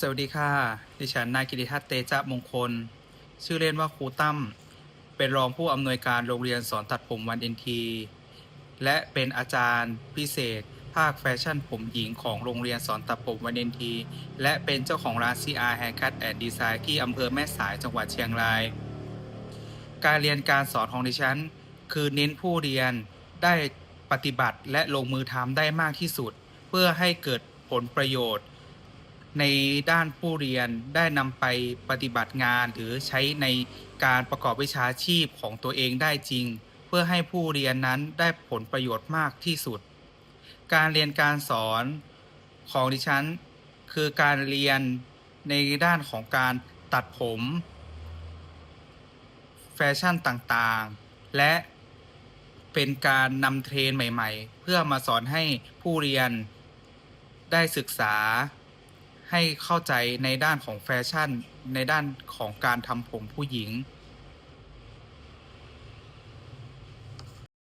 สวัสดีค่ะ ดิฉันนายกิติทัศน์เตจมงคล ชื่อเล่นว่าครูตั้ม เป็นรองผู้อำนวยการโรงเรียนสอนตัดผมวันเอ็นทีและเป็นอาจารย์พิเศษ ภาคแฟชั่นผมหญิงของโรงเรียนสอนตัดผมวันเอ็นทีและเป็นเจ้าของร้าน CR Haircut and Design ที่อำเภอแม่สายจังหวัดเชียงราย การเรียนการสอนของดิฉัน คือเน้นผู้เรียนได้ปฏิบัติและลงมือทำได้มากที่สุด เพื่อให้เกิดผลประโยชน์ ในด้านผู้เรียนได้นำไปปฏิบัติงาน หรือใช้ในการประกอบวิชาชีพของตัวเองได้จริง เพื่อให้ผู้เรียนนั้นได้ผลประโยชน์มากที่สุด การเรียนการสอนของดิฉัน คือการเรียนในด้านของการตัดผม แฟชั่นต่างๆ และเป็นการนำเทรนใหม่ ๆ เพื่อมาสอนให้ผู้เรียนได้ศึกษา ให้เข้าใจในด้านของแฟชั่น ในด้านของการทำผมผู้หญิง